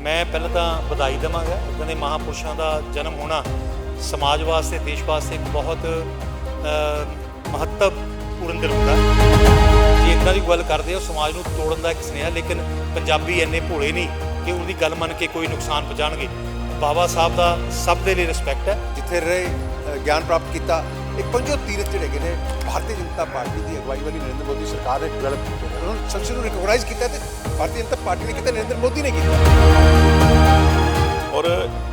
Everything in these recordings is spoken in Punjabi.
ਮੈਂ ਪਹਿਲਾਂ ਤਾਂ ਵਧਾਈ ਦੇਵਾਂਗਾ। ਇਦਾਂ ਦੇ ਮਹਾਪੁਰਸ਼ਾਂ ਦਾ ਜਨਮ ਹੋਣਾ ਸਮਾਜ ਵਾਸਤੇ, ਦੇਸ਼ ਵਾਸਤੇ ਇੱਕ ਬਹੁਤ ਮਹੱਤਵਪੂਰਨ ਦਿਨ ਹੁੰਦਾ। ਜੇ ਇਦਾਂ ਦੀ ਗੱਲ ਕਰਦੇ ਹੋ, ਸਮਾਜ ਨੂੰ ਤੋੜਨ ਦਾ ਇੱਕ ਸੁਨੇਹਾ, ਲੇਕਿਨ ਪੰਜਾਬੀ ਇੰਨੇ ਭੋਲੇ ਨਹੀਂ ਕਿ ਉਹਦੀ ਗੱਲ ਮੰਨ ਕੇ ਕੋਈ ਨੁਕਸਾਨ ਪਹੁੰਚਾਉਣਗੇ ਬਾਬਾ ਸਾਹਿਬ ਦਾ ਸਭ ਦੇ ਲਈ ਰਿਸਪੈਕਟ ਹੈ। ਜਿੱਥੇ ਰਹੇ ਗਿਆਨ ਪ੍ਰਾਪਤ ਕੀਤਾ ਇਹ ਪੰਜੋ ਤੀਰਥ ਜਿਹੜੇ ਹੈਗੇ ਨੇ। ਭਾਰਤੀ ਜਨਤਾ ਪਾਰਟੀ ਦੀ ਅਗਵਾਈ ਵਾਲੀ ਨਰਿੰਦਰ ਮੋਦੀ ਸਰਕਾਰ ਨੇ ਡਿਵੈਲਪ ਕੀਤੇ। ਨੇ ਉਹਨਾਂ ਨੂੰ ਸੰਸਦ ਨੂੰ ਰਿਕਗਨਾਈਜ਼ ਕੀਤਾ ਤੇ ਭਾਰਤੀ ਜਨਤਾ ਪਾਰਟੀ ਨੇ ਕੀਤਾ ਨਰਿੰਦਰ ਮੋਦੀ ਨੇ ਕੀਤਾ। ਔਰ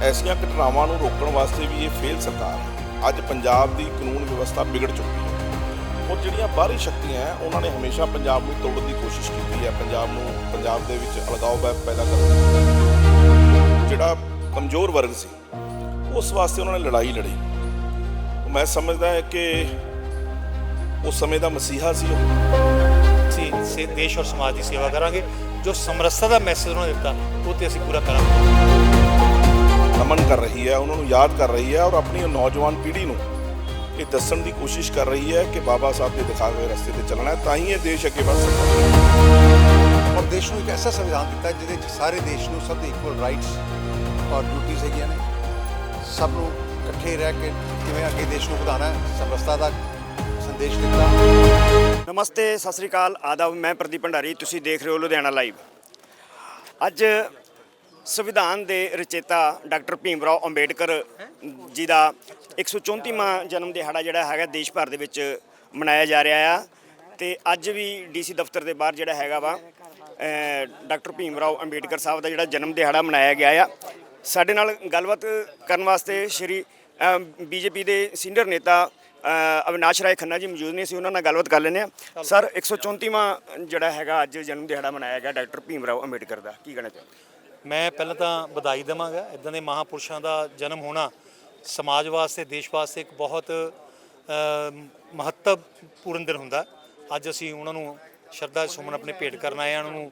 ਐਸੀਆਂ ਘਟਨਾਵਾਂ ਨੂੰ ਰੋਕਣ ਵਾਸਤੇ ਵੀ ਇਹ ਫੇਲ ਸਰਕਾਰ ਹੈ। ਅੱਜ ਪੰਜਾਬ ਦੀ ਕਾਨੂੰਨ ਵਿਵਸਥਾ ਵਿਗੜ ਚੁੱਕੀ ਹੈ। ਔਰ ਜਿਹੜੀਆਂ ਬਾਹਰੀ ਸ਼ਕਤੀਆਂ ਹੈ, ਉਹਨਾਂ ਨੇ ਹਮੇਸ਼ਾ ਪੰਜਾਬ ਨੂੰ ਤੋੜਨ ਦੀ ਕੋਸ਼ਿਸ਼ ਕੀਤੀ ਹੈ। ਪੰਜਾਬ ਨੂੰ, ਪੰਜਾਬ ਦੇ ਵਿੱਚ ਅਲਗਾਵ ਪੈਦਾ ਕਰਨ ਦੀ। ਜਿਹੜਾ ਕਮਜ਼ੋਰ ਵਰਗ ਸੀ, ਉਸ ਵਾਸਤੇ ਉਹਨਾਂ ਨੇ ਲੜਾਈ ਲੜੀ। ਮੈਂ ਸਮਝਦਾ ਹਾਂ ਕਿ ਉਸ ਸਮੇਂ ਦਾ ਮਸੀਹਾ ਸੀ ਉਹ। ਅਸੀਂ ਸੇ ਦੇਸ਼ ਔਰ ਸਮਾਜ ਦੀ ਸੇਵਾ ਕਰਾਂਗੇ। ਜੋ ਸਮਰਸਤਾ ਦਾ ਮੈਸੇਜ ਉਹਨਾਂ ਨੇ ਦਿੱਤਾ ਉਹ ਤੇ ਅਸੀਂ ਪੂਰਾ ਕਰਾਂਗੇ। ਨਮਨ ਕਰ ਰਹੀ ਹੈ ਉਹਨਾਂ ਨੂੰ ਯਾਦ ਕਰ ਰਹੀ ਹੈ ਔਰ ਆਪਣੀ ਨੌਜਵਾਨ ਪੀੜ੍ਹੀ ਨੂੰ ਇਹ ਦੱਸਣ ਦੀ ਕੋਸ਼ਿਸ਼ ਕਰ ਰਹੀ ਹੈ ਕਿ ਬਾਬਾ ਸਾਹਿਬ ਦੇ ਦਿਖਾਏ ਹੋਏ ਰਸਤੇ ਤੇ ਚੱਲਣਾ ਹੈ ਤਾਂ ਹੀ ਇਹ ਦੇਸ਼ ਅੱਗੇ ਵੱਧ ਸਕਦਾ ਹੈ। ਔਰ ਦੇਸ਼ ਨੂੰ ਇੱਕ ਐਸਾ ਸੰਵਿਧਾਨ ਦਿੱਤਾ ਜਿਹਦੇ ਵਿੱਚ ਸਾਰੇ ਦੇਸ਼ ਨੂੰ ਸਭ ਦੇ ਇਕੁਅਲ ਰਾਈਟਸ ਔਰ ਡਿਊਟੀਆਂ ਹੈਗੀਆਂ ਨੇ। ਸਭ ਨੂੰ ਇਕੱਠੇ ਰਹਿ ਕੇ ਕਿਵੇਂ ਅੱਗੇ ਦੇਸ਼ ਨੂੰ ਵਧਾਉਣਾ ਹੈ ਸਮਰਸਤਾ ਦਾ ਸੰਦੇਸ਼ ਦਿੱਤਾ। ਨਮਸਤੇ, ਸਤਿ ਸ੍ਰੀ ਅਕਾਲ, ਆਦਾਬ, ਮੈਂ ਪ੍ਰਦੀਪ ਭੰਡਾਰੀ, ਤੁਸੀਂ ਦੇਖ ਰਹੇ ਹੋ ਲੁਧਿਆਣਾ ਲਾਈਵ। ਅੱਜ ਸੰਵਿਧਾਨ ਦੇ ਰਚੇਤਾ ਡਾਕਟਰ ਭੀਮ ਰਾਓ ਅੰਬੇਡਕਰ ਜੀ ਦਾ 134ਵਾਂ ਜਨਮ ਦਿਹਾੜਾ ਜਿਹੜਾ ਹੈਗਾ ਦੇਸ਼ ਭਰ ਦੇ ਵਿੱਚ ਮਨਾਇਆ ਜਾ ਰਿਹਾ ਆ। ਤੇ ਅੱਜ ਵੀ ਡੀਸੀ ਦਫ਼ਤਰ ਦੇ ਬਾਹਰ ਜਿਹੜਾ ਹੈਗਾ ਵਾ ਡਾਕਟਰ ਭੀਮ ਰਾਓ ਅੰਬੇਡਕਰ ਸਾਹਿਬ ਦਾ ਜਿਹੜਾ ਜਨਮ ਦਿਹਾੜਾ ਮਨਾਇਆ ਗਿਆ ਆ। ਸਾਡੇ ਨਾਲ ਗੱਲਬਾਤ ਕਰਨ ਵਾਸਤੇ ਸ਼੍ਰੀ ਬੀਜੇਪੀ ਦੇ ਸੀਨੀਅਰ ਨੇਤਾ ਅਵਿਨਾਸ਼ ਰਾਏ ਖੰਨਾ ਜੀ ਮੌਜੂਦ ਨੇ। ਅਸੀਂ ਉਹਨਾਂ ਨਾਲ ਗੱਲਬਾਤ ਕਰ ਲੈਂਦੇ ਆ ਸਰ 134ਵਾਂ ਜਿਹੜਾ ਹੈਗਾ ਅੱਜ ਜਨਮ ਦਿਹਾੜਾ ਮਨਾਇਆ ਗਿਆ ਡਾਕਟਰ ਭੀਮ ਰਾਓ ਅੰਬੇਡਕਰ ਦਾ। ਕੀ ਕਹਿਣਾ ਚਾਹੁੰਦੇ ਮੈਂ ਪਹਿਲਾਂ ਤਾਂ ਵਧਾਈ ਦੇਵਾਂਗਾ। ਇਦਾਂ ਦੇ ਮਹਾਪੁਰਸ਼ਾਂ ਦਾ ਜਨਮ ਹੋਣਾ ਸਮਾਜ ਵਾਸਤੇ ਦੇਸ਼ ਵਾਸਤੇ ਇੱਕ ਬਹੁਤ ਮਹੱਤਵਪੂਰਨ ਦਿਨ ਹੁੰਦਾ। ਅੱਜ ਅਸੀਂ ਉਹਨਾਂ ਨੂੰ ਸ਼ਰਧਾ ਸੁਮਨ ਆਪਣੇ ਭੇਟ ਕਰਨ ਆਏ ਉਹਨਾਂ ਨੂੰ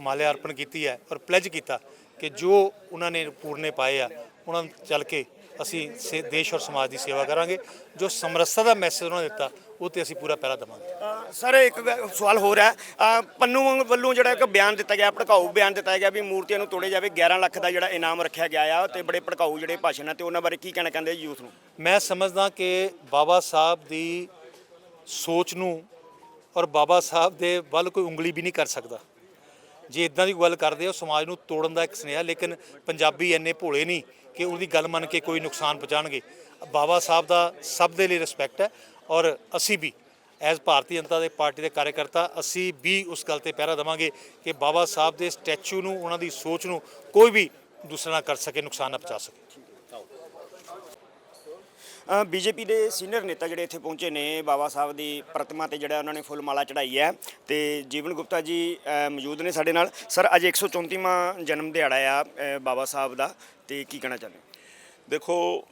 ਮਾਲਿਆ ਅਰਪਣ ਕੀਤੀ ਹੈ ਔਰ ਪਲੇਜ ਕੀਤਾ ਕਿ ਜੋ ਉਹਨਾਂ ਨੇ ਪੂਰਨੇ ਪਾਏ ਆ ਉਹਨਾਂ ਨੂੰ ਚੱਲ ਕੇ ਅਸੀਂ ਸੇ- ਦੇਸ਼ ਔਰ ਸਮਾਜ ਦੀ ਸੇਵਾ ਕਰਾਂਗੇ। ਜੋ ਸਮਰਸਤਾ ਦਾ ਮੈਸੇਜ ਉਹਨਾਂ ਨੇ ਦਿੱਤਾ ਉਹ ਤੇ ਅਸੀਂ ਪੂਰਾ ਪਹਿਰਾ ਦੇਵਾਂਗੇ। ਸਰ ਇੱਕ ਗ- ਸਵਾਲ ਹੋਰ ਹੈ। ਅ, ਪੰਨੂ ਵੱਲੋਂ ਜਿਹੜਾ ਇੱਕ ਬਿਆਨ ਦਿੱਤਾ ਗਿਆ ਭੜਕਾਊ ਬਿਆਨ ਦਿੱਤਾ ਗਿਆ ਵੀ ਮੂਰਤੀਆਂ ਨੂੰ ਤੋੜੇ ਜਾਵੇ। 11 ਲੱਖ ਦਾ ਜਿਹੜਾ ਇਨਾਮ ਰੱਖਿਆ ਗਿਆ ਆ ਤੇ ਬੜੇ ਭੜਕਾਊ ਜਿਹੜੇ ਭਾਸ਼ਣ ਆ ਤੇ ਉਹਨਾਂ ਬਾਰੇ ਕੀ ਕਹਿਣਾ ਚਾਹੁੰਦੇ ਯੂਥ ਨੂੰ? ਮੈਂ ਸਮਝਦਾ ਕਿ ਬਾਬਾ ਸਾਹਿਬ ਦੀ ਸੋਚ ਨੂੰ ਔਰ ਬਾਬਾ ਸਾਹਿਬ ਦੇ ਵੱਲ ਕੋਈ ਉਂਗਲੀ ਵੀ ਨਹੀਂ ਕਰ ਸਕਦਾ। ਜੇ ਇਦਾਂ ਦੀ ਗੱਲ ਕਰਦੇ ਹੋ, ਸਮਾਜ ਨੂੰ ਤੋੜਨ ਦਾ ਇੱਕ ਸੁਨੇਹਾ, ਲੇਕਿਨ ਪੰਜਾਬੀ ਇੰਨੇ ਭੋਲੇ ਨਹੀਂ ਕਿ ਉਹਦੀ ਗੱਲ ਮੰਨ ਕੇ ਕੋਈ ਨੁਕਸਾਨ ਪਹੁੰਚਾਉਣਗੇ ਬਾਬਾ ਸਾਹਿਬ ਦਾ ਸਭ ਦੇ ਲਈ ਰਿਸਪੈਕਟ ਹੈ ਔਰ ਅਸੀਂ ਵੀ ਐਜ਼ ਭਾਰਤੀ ਜਨਤਾ ਦੇ ਪਾਰਟੀ ਦੇ ਕਾਰਜਕਰਤਾ, ਅਸੀਂ ਵੀ ਉਸ ਗੱਲ ਤੇ ਪਹਿਰਾ ਦੇਵਾਂਗੇ ਕਿ ਬਾਬਾ ਸਾਹਿਬ ਦੇ ਸਟੈਚੂ ਨੂੰ, ਉਹਨਾਂ ਦੀ ਸੋਚ ਨੂੰ ਕੋਈ ਵੀ ਦੂਸਰਾ ਨਾ ਕਰ ਸਕੇ, ਨੁਕਸਾਨ ਨਾ ਪਹੁੰਚਾ ਸਕੇ। ਬੀਜੇਪੀ ਦੇ ਸੀਨੀਅਰ ਨੇਤਾ ਜਿਹੜੇ ਇੱਥੇ ਪਹੁੰਚੇ ਨੇ, ਬਾਬਾ ਸਾਹਿਬ ਦੀ ਪ੍ਰਤਿਮਾ ਤੇ ਜਿਹੜਾ ਉਹਨਾਂ ਨੇ ਫੁੱਲ ਮਾਲਾ ਚੜਾਈ ਹੈ ਤੇ ਜੀਵਨ ਗੁਪਤਾ ਜੀ ਮੌਜੂਦ ਨੇ ਸਾਡੇ ਨਾਲ। ਸਰ, ਅੱਜ 134ਵਾਂ ਜਨਮ ਦਿਹਾੜਾ ਆ ਬਾਬਾ ਸਾਹਿਬ ਦਾ। ਤੇ ਕੀ ਕਹਿਣਾ ਚਾਹੁੰਦੇ ਦੇਖੋ,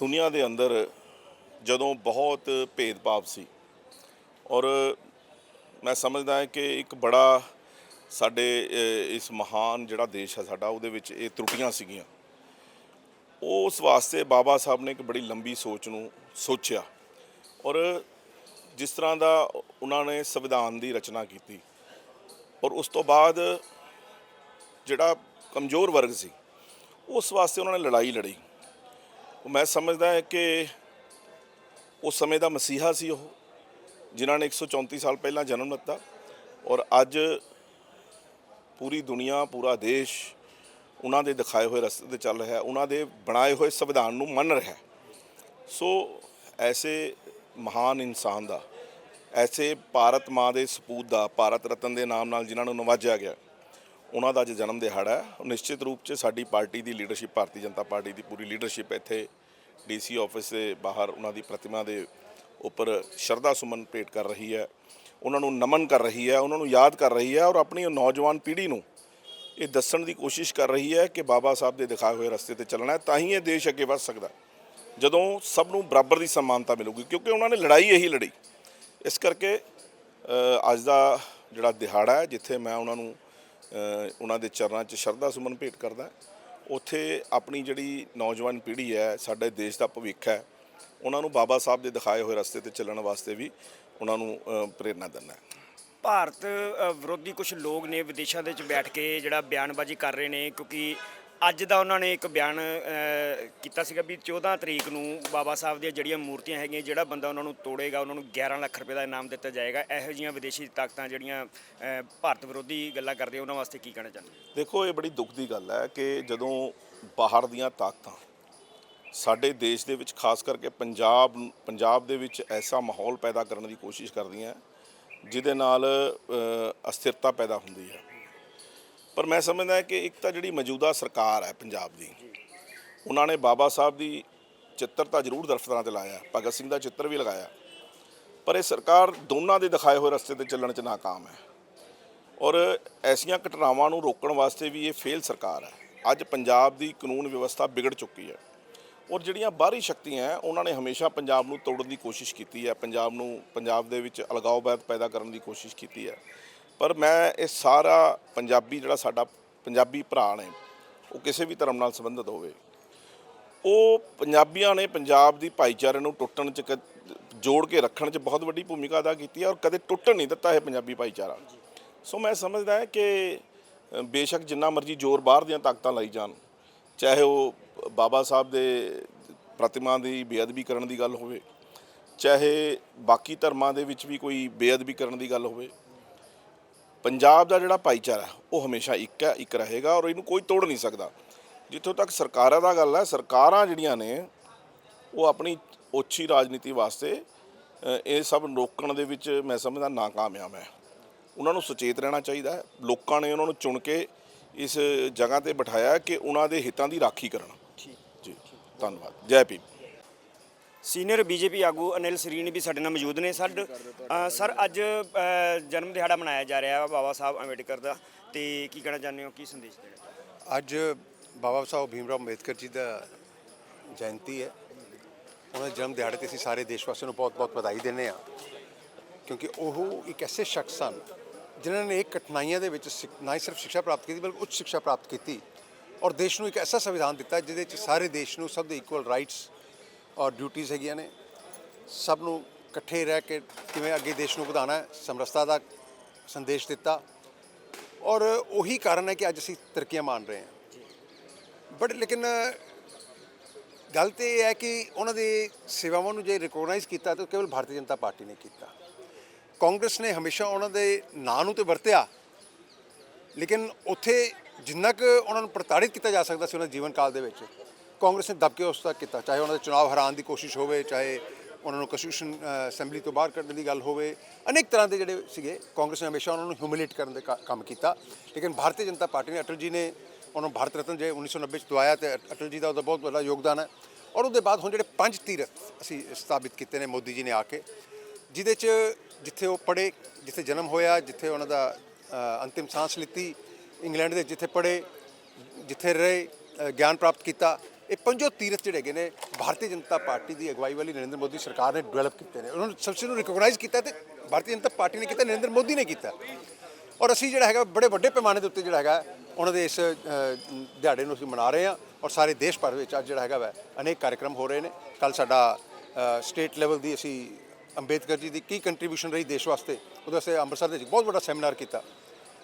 ਦੁਨੀਆ ਦੇ ਅੰਦਰ ਜਦੋਂ ਬਹੁਤ ਭੇਦਭਾਵ ਸੀ ਔਰ ਮੈਂ ਸਮਝਦਾ ਹਾਂ ਕਿ ਇੱਕ ਬੜਾ ਸਾਡੇ ਇਸ ਮਹਾਨ ਜਿਹੜਾ ਦੇਸ਼ ਹੈ ਸਾਡਾ, ਉਹਦੇ ਵਿੱਚ ਇਹ ਤਰੁੱਟੀਆਂ ਸੀਗੀਆਂ। ਉਸ ਵਾਸਤੇ ਬਾਬਾ ਸਾਹਿਬ ਨੇ ਇੱਕ ਬੜੀ ਲੰਬੀ ਸੋਚ ਨੂੰ ਸੋਚਿਆ ਔਰ ਜਿਸ ਤਰ੍ਹਾਂ ਦਾ ਉਹਨਾਂ ਨੇ ਸੰਵਿਧਾਨ ਦੀ ਰਚਨਾ ਕੀਤੀ ਔਰ ਉਸ ਤੋਂ ਬਾਅਦ ਜਿਹੜਾ ਕਮਜ਼ੋਰ ਵਰਗ ਸੀ, ਉਸ ਵਾਸਤੇ ਉਹਨਾਂ ਨੇ ਲੜਾਈ ਲੜੀ। ਮੈਂ ਸਮਝਦਾ ਹਾਂ ਕਿ ਉਸ ਸਮੇਂ ਦਾ ਮਸੀਹਾ ਸੀ ਉਹ, ਜਿਨ੍ਹਾਂ ਨੇ 134 ਸਾਲ ਪਹਿਲਾਂ ਜਨਮ ਲਿੱਤਾ ਔਰ ਅੱਜ ਪੂਰੀ ਦੁਨੀਆ, ਪੂਰਾ ਦੇਸ਼ ਉਹਨਾਂ ਦੇ ਦਿਖਾਏ ਹੋਏ ਰਸਤੇ ਤੇ ਚੱਲ ਰਿਹਾ, ਉਹਨਾਂ ਦੇ ਬਣਾਏ ਹੋਏ ਸੰਵਿਧਾਨ ਨੂੰ ਮੰਨ ਰਿਹਾ। ਸੋ ਐਸੇ ਮਹਾਨ ਇਨਸਾਨ ਦਾ, ਐਸੇ ਭਾਰਤ ਮਾਂ ਦੇ ਸਪੂਤ ਦਾ, ਭਾਰਤ ਰਤਨ ਦੇ ਨਾਮ ਨਾਲ ਜਿਨ੍ਹਾਂ ਨੂੰ ਨਵਾਜਿਆ ਗਿਆ, ਉਹਨਾਂ ਦਾ ਅੱਜ ਜਨਮ ਦਿਹਾੜਾ ਹੈ। ਉਹ ਨਿਸ਼ਚਿਤ ਰੂਪ 'ਚ ਸਾਡੀ ਪਾਰਟੀ ਦੀ ਲੀਡਰਸ਼ਿਪ ਭਾਰਤੀ ਜਨਤਾ ਪਾਰਟੀ ਦੀ ਪੂਰੀ ਲੀਡਰਸ਼ਿਪ ਇੱਥੇ ਡੀਸੀ ਆਫਿਸ ਦੇ ਬਾਹਰ ਉਹਨਾਂ ਦੀ ਪ੍ਰਤਿਮਾ ਦੇ ਉੱਪਰ ਸ਼ਰਧਾ ਸੁਮਨ ਭੇਟ ਕਰ ਰਹੀ ਹੈ। ਉਹਨਾਂ ਨੂੰ ਨਮਨ ਕਰ ਰਹੀ ਹੈ, ਉਹਨਾਂ ਨੂੰ ਯਾਦ ਕਰ ਰਹੀ ਹੈ ਔਰ ਆਪਣੀ ਨੌਜਵਾਨ ਪੀੜ੍ਹੀ ਨੂੰ ਇਹ ਦੱਸਣ ਦੀ ਕੋਸ਼ਿਸ਼ ਕਰ ਰਹੀ ਹੈ ਕਿ ਬਾਬਾ ਸਾਹਿਬ ਦੇ ਦਿਖਾਏ ਹੋਏ ਰਸਤੇ ਤੇ ਚੱਲਣਾ ਹੈ ਤਾਂ ਹੀ ਇਹ ਦੇਸ਼ ਅੱਗੇ ਵੱਧ ਸਕਦਾ ਜਦੋਂ ਸਭ ਨੂੰ ਬਰਾਬਰ ਦੀ ਸਮਾਨਤਾ ਮਿਲੂਗੀ ਕਿਉਂਕਿ ਉਹਨਾਂ ਨੇ ਲੜਾਈ ਇਹੀ ਲੜੀ। ਇਸ ਕਰਕੇ ਅੱਜ ਦਾ ਜਿਹੜਾ ਦਿਹਾੜਾ ਹੈ ਜਿੱਥੇ ਮੈਂ ਉਹਨਾਂ ਨੂੰ ਉਹਨਾਂ ਦੇ ਚਰਨਾਂ 'ਚ ਸ਼ਰਧਾ ਸੁਮਨ ਭੇਟ ਕਰਦਾ ਉੱਥੇ ਆਪਣੀ ਜਿਹੜੀ ਨੌਜਵਾਨ ਪੀੜ੍ਹੀ ਹੈ ਸਾਡੇ ਦੇਸ਼ ਦਾ ਭਵਿੱਖ ਹੈ ਉਹਨਾਂ ਨੂੰ ਬਾਬਾ ਸਾਹਿਬ ਦੇ ਦਿਖਾਏ ਹੋਏ ਰਸਤੇ ਤੇ ਚੱਲਣ ਵਾਸਤੇ ਵੀ ਉਹਨਾਂ ਨੂੰ ਅ, ਪ੍ਰੇਰਨਾ ਦਿੰਦਾ ਭਾਰਤ ਵਿਰੋਧੀ ਕੁਝ ਲੋਕ ਨੇ ਵਿਦੇਸ਼ਾਂ ਦੇ ਵਿੱਚ ਬੈਠ ਕੇ ਜਿਹੜਾ ਬਿਆਨਬਾਜ਼ੀ ਕਰ ਰਹੇ ਨੇ, ਕਿਉਂਕਿ ਅੱਜ ਦਾ ਉਹਨਾਂ ਨੇ ਇੱਕ ਬਿਆਨ ਕੀਤਾ ਸੀਗਾ ਵੀ 14 ਤਰੀਕ ਨੂੰ ਬਾਬਾ ਸਾਹਿਬ ਦੀਆਂ ਜਿਹੜੀਆਂ ਮੂਰਤੀਆਂ ਹੈਗੀਆਂ, ਜਿਹੜਾ ਬੰਦਾ ਉਹਨਾਂ ਨੂੰ ਤੋੜੇਗਾ, ਉਹਨਾਂ ਨੂੰ 11 ਲੱਖ ਰੁਪਏ ਦਾ ਇਨਾਮ ਦਿੱਤਾ ਜਾਏਗਾ। ਇਹੋ ਜਿਹੀਆਂ ਵਿਦੇਸ਼ੀ ਤਾਕਤਾਂ ਜਿਹੜੀਆਂ ਭਾਰਤ ਵਿਰੋਧੀ ਗੱਲਾਂ ਕਰਦੇ ਉਹਨਾਂ ਵਾਸਤੇ ਕੀ ਕਹਿਣਾ ਚਾਹੁੰਦੇ ਦੇਖੋ, ਇਹ ਬੜੀ ਦੁੱਖ ਦੀ ਗੱਲ ਹੈ ਕਿ ਜਦੋਂ ਬਾਹਰ ਦੀਆਂ ਤਾਕਤਾਂ ਸਾਡੇ ਦੇਸ਼ ਦੇ ਵਿੱਚ, ਖਾਸ ਕਰਕੇ ਪੰਜਾਬ ਪੰਜਾਬ ਦੇ ਵਿੱਚ ਐਸਾ ਮਾਹੌਲ ਪੈਦਾ ਕਰਨ ਦੀ ਕੋਸ਼ਿਸ਼ ਕਰਦੀਆਂ ਜਿਹਦੇ ਨਾਲ ਅਸਥਿਰਤਾ ਪੈਦਾ ਹੁੰਦੀ ਹੈ। ਪਰ ਮੈਂ ਸਮਝਦਾ ਕਿ ਇੱਕ ਤਾਂ ਜਿਹੜੀ ਮੌਜੂਦਾ ਸਰਕਾਰ ਹੈ ਪੰਜਾਬ ਦੀ, ਉਹਨਾਂ ਨੇ ਬਾਬਾ ਸਾਹਿਬ ਦੀ ਚਿੱਤਰ ਤਾਂ ਜ਼ਰੂਰ ਦਫ਼ਤਰਾਂ ਤੇ ਲਾਇਆ, ਭਗਤ ਸਿੰਘ ਦਾ ਚਿੱਤਰ ਵੀ ਲਗਾਇਆ। ਪਰ ਇਹ ਸਰਕਾਰ ਦੋਨਾਂ ਦੇ ਦਿਖਾਏ ਹੋਏ ਰਸਤੇ ਤੇ ਚੱਲਣ 'ਚ ਨਾਕਾਮ ਹੈ। ਔਰ ਐਸੀਆਂ ਘਟਨਾਵਾਂ ਨੂੰ ਰੋਕਣ ਵਾਸਤੇ ਵੀ ਇਹ ਫੇਲ ਸਰਕਾਰ ਹੈ। ਅੱਜ ਪੰਜਾਬ ਦੀ ਕਾਨੂੰਨ ਵਿਵਸਥਾ ਵਿਗੜ ਚੁੱਕੀ ਹੈ। ਔਰ ਜਿਹੜੀਆਂ ਬਾਹਰੀ ਸ਼ਕਤੀਆਂ ਹੈ, ਉਹਨਾਂ ਨੇ ਹਮੇਸ਼ਾ ਪੰਜਾਬ ਨੂੰ ਤੋੜਨ ਦੀ ਕੋਸ਼ਿਸ਼ ਕੀਤੀ ਹੈ, ਪੰਜਾਬ ਨੂੰ, ਪੰਜਾਬ ਦੇ ਵਿੱਚ ਅਲਗਾਵਵਾਦ ਪੈਦਾ ਕਰਨ ਦੀ ਕੋਸ਼ਿਸ਼ ਕੀਤੀ ਹੈ। ਪਰ ਮੈਂ ਇਹ ਸਾਰਾ ਪੰਜਾਬੀ ਜਿਹੜਾ ਸਾਡਾ ਪੰਜਾਬੀ ਭਰਾ ਨੇ, ਉਹ ਕਿਸੇ ਵੀ ਧਰਮ ਨਾਲ ਸੰਬੰਧਿਤ ਹੋਵੇ, ਉਹ ਪੰਜਾਬੀਆਂ ਨੇ ਪੰਜਾਬ ਦੀ ਭਾਈਚਾਰੇ ਨੂੰ ਟੁੱਟਣ ਚ ਕ- ਜੋੜ ਕੇ ਰੱਖਣ ਚ ਬਹੁਤ ਵੱਡੀ ਭੂਮਿਕਾ ਅਦਾ ਕੀਤੀ ਹੈ ਔਰ ਕਦੇ ਟੁੱਟਣ ਨਹੀਂ ਦਿੱਤਾ ਇਹ ਪੰਜਾਬੀ ਭਾਈਚਾਰਾ। ਸੋ ਮੈਂ ਸਮਝਦਾ ਹਾਂ ਕਿ ਬੇਸ਼ੱਕ ਜਿੰਨਾ ਮਰਜ਼ੀ ਜ਼ੋਰ ਬਾਹਰ ਦੀਆਂ ਤਾਕਤਾਂ ਲਾਈ ਜਾਣ, ਚਾਹੇ ਉਹ ਬਾਬਾ ਸਾਹਿਬ ਦੇ ਪ੍ਰਤਿਮਾ ਦੀ ਬੇਅਦਬੀ ਕਰਨ ਦੀ ਗੱਲ ਹੋਵੇ, ਚਾਹੇ ਬਾਕੀ ਧਰਮਾਂ ਦੇ ਵਿੱਚ ਵੀ ਕੋਈ ਬੇਅਦਬੀ ਕਰਨ ਦੀ ਗੱਲ ਹੋਵੇ, ਪੰਜਾਬ ਦਾ ਜਿਹੜਾ ਭਾਈਚਾਰਾ, ਉਹ ਹਮੇਸ਼ਾ ਇੱਕ ਹੈ, ਇੱਕ ਰਹੇਗਾ ਔਰ ਇਹਨੂੰ ਕੋਈ ਤੋੜ ਨਹੀਂ ਸਕਦਾ। ਜਿੱਥੋਂ ਤੱਕ ਸਰਕਾਰਾਂ ਦਾ ਗੱਲ ਹੈ, ਸਰਕਾਰਾਂ ਜਿਹੜੀਆਂ ਨੇ, ਉਹ ਆਪਣੀ ਓਛੀ ਰਾਜਨੀਤੀ ਵਾਸਤੇ ਇਹ ਸਭ ਰੋਕਣ ਦੇ ਵਿੱਚ ਮੈਂ ਸਮਝਦਾ ਨਾਕਾਮਯਾਬ ਹੈ। ਉਹਨਾਂ ਨੂੰ ਸੁਚੇਤ ਰਹਿਣਾ ਚਾਹੀਦਾ ਹੈ। ਲੋਕਾਂ ਨੇ ਉਹਨਾਂ ਨੂੰ ਚੁਣ ਕੇ ਇਸ ਜਗ੍ਹਾ ਤੇ ਬਿਠਾਇਆ ਕਿ ਉਹਨਾਂ ਦੇ ਹਿੱਤਾਂ ਦੀ ਰਾਖੀ ਕਰਨ। ਧੰਨਵਾਦ। ਜੈ ਭੀਮ। ਸੀਨੀਅਰ ਬੀਜੇਪੀ ਆਗੂ ਅਨਿਲ ਸਰੀਨ ਵੀ ਸਾਡੇ ਨਾਲ ਮੌਜੂਦ ਨੇ। ਸਰ ਸਰ ਅੱਜ ਜਨਮ ਦਿਹਾੜਾ ਮਨਾਇਆ ਜਾ ਰਿਹਾ ਹੈ ਬਾਬਾ ਸਾਹਿਬ ਅੰਬੇਡਕਰ ਦਾ। ਤੇ ਕੀ ਕਹਿਣਾ ਚਾਹੁੰਦੇ ਹੋ? ਕੀ ਸੰਦੇਸ਼ ਦੇਣਾ ਅੱਜ ਬਾਬਾ ਸਾਹਿਬ ਭੀਮਰਾਓ ਅੰਬੇਦਕਰ ਜੀ ਦਾ ਜਯੰਤੀ ਹੈ। ਉਹਨਾਂ ਦੇ ਜਨਮ ਦਿਹਾੜੇ ਤੇ ਅਸੀਂ ਸਾਰੇ ਦੇਸ਼ ਵਾਸੀਆਂ ਨੂੰ ਬਹੁਤ-ਬਹੁਤ ਵਧਾਈ ਦਿੰਦੇ ਹਾਂ। ਕਿਉਂਕਿ ਉਹ ਇੱਕ ਐਸੇ ਸ਼ਖਸ ਸਨ ਜਿਨ੍ਹਾਂ ਨੇ ਇੱਕ ਕਠਿਨਾਈਆਂ ਦੇ ਵਿੱਚ ਸਿੱਖ- ਨਾ ਹੀ ਸਿਰਫ ਸਿੱਖਿਆ ਪ੍ਰਾਪਤ ਕੀਤੀ ਬਲਕਿ ਉੱਚ ਸਿੱਖਿਆ ਪ੍ਰਾਪਤ ਕੀਤੀ। ਔਰ ਦੇਸ਼ ਨੂੰ ਇੱਕ ਐਸਾ ਸੰਵਿਧਾਨ ਦਿੱਤਾ ਜਿਹਦੇ ਵਿੱਚ ਸਾਰੇ ਦੇਸ਼ ਨੂੰ ਸਭ ਦੇ ਇਕੁਅਲ ਰਾਈਟਸ ਔਰ ਡਿਊਟੀਆਂ ਹੈਗੀਆਂ ਨੇ। ਸਭ ਨੂੰ ਇਕੱਠੇ ਰਹਿ ਕੇ ਕਿਵੇਂ ਅੱਗੇ ਦੇਸ਼ ਨੂੰ ਵਧਾਉਣਾ ਹੈ, ਸਮਰਸਤਾ ਦਾ ਸੰਦੇਸ਼ ਦਿੱਤਾ। ਔਰ ਉਹੀ ਕਾਰਨ ਹੈ ਕਿ ਅੱਜ ਅਸੀਂ ਤਰੱਕੀਆਂ ਮਾਣ ਰਹੇ ਹਾਂ। ਬਟ ਲੇਕਿਨ ਗੱਲ ਤੇ ਇਹ ਹੈ ਕਿ ਉਹਨਾਂ ਦੇ ਸੇਵਾਵਾਂ ਨੂੰ ਜੇ ਰਿਕੋਗਨਾਈਜ਼ ਕੀਤਾ ਤਾਂ ਕੇਵਲ ਭਾਰਤੀ ਜਨਤਾ ਪਾਰਟੀ ਨੇ ਕੀਤਾ। ਕਾਂਗਰਸ ਨੇ ਹਮੇਸ਼ਾ ਉਹਨਾਂ ਦੇ ਨਾਂ ਨੂੰ ਤੇ ਵਰਤਿਆ। ਲੇਕਿਨ ਉੱਥੇ ਜਿੰਨਾ ਕੁ ਉਹਨਾਂ ਨੂੰ ਪ੍ਰਤਾੜਿਤ ਕੀਤਾ ਜਾ ਸਕਦਾ ਸੀ ਉਹਨਾਂ ਦੇ ਜੀਵਨ ਕਾਲ ਦੇ ਵਿੱਚ, ਕਾਂਗਰਸ ਨੇ ਦਬਕੇ ਉਸ ਤੱਕ ਕੀਤਾ, ਚਾਹੇ ਉਹਨਾਂ ਦੇ ਚੁਣਾਵ ਹਰਾਉਣ ਦੀ ਕੋਸ਼ਿਸ਼ ਹੋਵੇ, ਚਾਹੇ ਉਹਨਾਂ ਨੂੰ ਕੰਸਟੀਟਿਊਸ਼ਨ ਅਸੈਂਬਲੀ ਤੋਂ ਬਾਹਰ ਕੱਢਣ ਦੀ ਗੱਲ ਹੋਵੇ, ਅਨੇਕ ਤਰ੍ਹਾਂ ਦੇ ਜਿਹੜੇ ਸੀਗੇ, ਕਾਂਗਰਸ ਨੇ ਹਮੇਸ਼ਾ ਉਹਨਾਂ ਨੂੰ ਹਿਊਮਿਲੇਟ ਕਰਨ ਦੇ ਕ- ਕੰਮ ਕੀਤਾ। ਲੇਕਿਨ ਭਾਰਤੀ ਜਨਤਾ ਪਾਰਟੀ ਨੇ ਅਟਲ ਜੀ ਨੇ ਉਹਨਾਂ ਨੂੰ ਭਾਰਤ ਰਤਨ ਜੇ 1990 ਚ ਦਵਾਇਆ ਤੇ ਅਟਲ ਜੀ ਦਾ ਉਹਦਾ ਬਹੁਤ ਵੱਡਾ ਯੋਗਦਾਨ ਹੈ। ਔਰ ਉਹਦੇ ਬਾਅਦ ਹੁਣ ਜਿਹੜੇ ਪੰਜ ਤੀਰਥ ਅਸੀਂ ਸਥਾਪਿਤ ਕੀਤੇ ਨੇ ਮੋਦੀ ਜੀ ਨੇ ਆ ਕੇ, ਜਿਹਦੇ ਚ ਜਿੱਥੇ ਉਹ ਪੜ੍ਹੇ, ਜਿੱਥੇ ਜਨਮ ਹੋਇਆ, ਜਿੱਥੇ ਉਹਨਾਂ ਦਾ ਅੰਤਿਮ ਸਾਹ ਲਿੱਤੀ ਇੰਗਲੈਂਡ ਦੇ ਜਿੱਥੇ ਪੜ੍ਹੇ, ਜਿੱਥੇ ਰਹੇ ਗਿਆਨ ਪ੍ਰਾਪਤ ਕੀਤਾ, ਇਹ ਪੰਜੋ ਤੀਰਥ ਜਿਹੜੇ ਹੈਗੇ ਨੇ, ਭਾਰਤੀ ਜਨਤਾ ਪਾਰਟੀ ਦੀ ਅਗਵਾਈ ਵਾਲੀ ਨਰਿੰਦਰ ਮੋਦੀ ਸਰਕਾਰ ਨੇ ਡਿਵੈਲਪ ਕੀਤੇ ਨੇ। ਉਹਨਾਂ ਨੂੰ ਸਬਸਿਡੀ ਨੂੰ ਰਿਕੋਗਨਾਈਜ਼ ਕੀਤਾ ਤੇ ਭਾਰਤੀ ਜਨਤਾ ਪਾਰਟੀ ਨੇ ਕੀਤਾ, ਨਰਿੰਦਰ ਮੋਦੀ ਨੇ ਕੀਤਾ। ਔਰ ਅਸੀਂ ਜਿਹੜਾ ਹੈਗਾ, ਬੜੇ ਵੱਡੇ ਪੈਮਾਨੇ ਦੇ ਉੱਤੇ ਜਿਹੜਾ ਹੈਗਾ, ਉਹਨਾਂ ਦੇ ਇਸ ਦਿਹਾੜੇ ਨੂੰ ਅਸੀਂ ਮਨਾ ਰਹੇ ਹਾਂ ਔਰ ਸਾਰੇ ਦੇਸ਼ ਭਰ ਵਿੱਚ ਅੱਜ ਜਿਹੜਾ ਹੈਗਾ ਵੈ, ਅਨੇਕ ਕਾਰਜਕ੍ਰਮ ਹੋ ਰਹੇ ਨੇ। ਕੱਲ ਸਾਡਾ ਸਟੇਟ ਲੈਵਲ ਦੀ ਅਸੀਂ ਅੰਬੇਦਕਰ ਜੀ ਦੀ ਕੀ ਕੰਟਰੀਬਿਊਸ਼ਨ ਰਹੀ ਦੇਸ਼ ਵਾਸਤੇ, ਉਹਦੇ ਵਾਸਤੇ ਅੰਮ੍ਰਿਤਸਰ ਦੇ ਵਿੱਚ ਬਹੁਤ ਵੱਡਾ ਸੈਮੀਨਾਰ ਕੀਤਾ।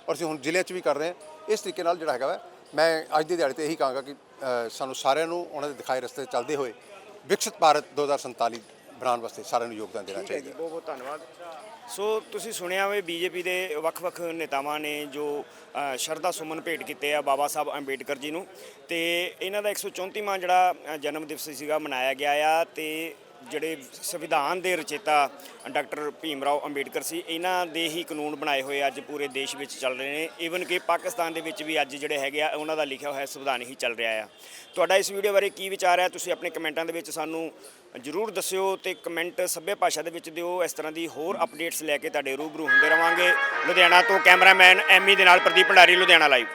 ਔਰ ਅਸੀਂ ਹੁਣ ਜ਼ਿਲ੍ਹੇ 'ਚ ਵੀ ਕਰ ਰਹੇ ਹਾਂ। ਇਸ ਤਰੀਕੇ ਨਾਲ ਜਿਹੜਾ ਹੈਗਾ ਵਾ ਮੈਂ ਅੱਜ ਦੀ ਦਿਹਾੜੇ ਤੇ ਇਹੀ ਕਹਾਂਗਾ ਕਿ ਸਾਨੂੰ ਸਾਰਿਆਂ ਨੂੰ ਉਹਨਾਂ ਦੇ ਦਿਖਾਏ ਰਸਤੇ ਚੱਲਦੇ ਹੋਏ ਵਿਕਸਿਤ ਭਾਰਤ 2047 ਬਣਾਉਣ ਵਾਸਤੇ ਸਾਰਿਆਂ ਨੂੰ ਯੋਗਦਾਨ ਦੇਣਾ ਠੀਕ ਹੈ ਜੀ ਚਾਹੀਦਾ। ਬਹੁਤ ਬਹੁਤ ਧੰਨਵਾਦ। ਸੋ ਤੁਸੀਂ ਸੁਣਿਆ ਹੋਵੇ ਬੀਜੇਪੀ ਦੇ ਵੱਖ-ਵੱਖ ਨੇਤਾਵਾਂ ਨੇ ਜੋ ਸ਼ਰਧਾ ਸੁਮਨ ਭੇਟ ਕੀਤੇ ਆ ਬਾਬਾ ਸਾਹਿਬ ਅੰਬੇਡਕਰ ਜੀ ਨੂੰ। ਤੇ ਇਹਨਾਂ ਦਾ 134ਵਾਂ ਜਿਹੜਾ ਜਨਮ ਦਿਵਸ ਸੀਗਾ ਮਨਾਇਆ ਗਿਆ ਆ। ਤੇ ਜਿਹੜੇ ਸੰਵਿਧਾਨ ਦੇ ਰਚੇਤਾ ਡਾਕਟਰ ਭੀਮ ਰਾਓ ਅੰਬੇਡਕਰ ਸੀ, ਇਹਨਾਂ ਦੇ ਹੀ ਕਾਨੂੰਨ ਬਣਾਏ ਹੋਏ ਅੱਜ ਪੂਰੇ ਦੇਸ਼ ਵਿੱਚ ਚੱਲ ਰਹੇ ਨੇ। ਈਵਨ ਕਿ ਪਾਕਿਸਤਾਨ ਦੇ ਵਿੱਚ ਵੀ ਅੱਜ ਜਿਹੜੇ ਹੈਗੇ ਆ, ਉਹਨਾਂ ਦਾ ਲਿਖਿਆ ਹੋਇਆ ਸੰਵਿਧਾਨ ਹੀ ਚੱਲ ਰਿਹਾ ਆ। ਤੁਹਾਡਾ ਇਸ ਵੀਡੀਓ ਬਾਰੇ ਕੀ ਵਿਚਾਰ ਹੈ? ਤੁਸੀਂ ਆਪਣੇ ਕਮੈਂਟਾਂ ਦੇ ਵਿੱਚ ਸਾਨੂੰ ਜਰੂਰ ਦੱਸਿਓ ਤੇ ਕਮੈਂਟ ਸੱਭਿਆ ਭਾਸ਼ਾ ਦੇ ਵਿੱਚ ਦਿਓ। ਇਸ ਤਰ੍ਹਾਂ ਦੀ ਹੋਰ ਅਪਡੇਟਸ ਲੈ ਕੇ ਤੁਹਾਡੇ ਰੂਬਰੂ ਹੁੰਦੇ ਰਵਾਂਗੇ। ਲੁਧਿਆਣਾ ਤੋਂ ਕੈਮਰਾਮੈਨ ਐਮੀ ਦੇ ਨਾਲ ਪ੍ਰਦੀਪ ਭੰਡਾਰੀ, ਲੁਧਿਆਣਾ ਲਾਈਵ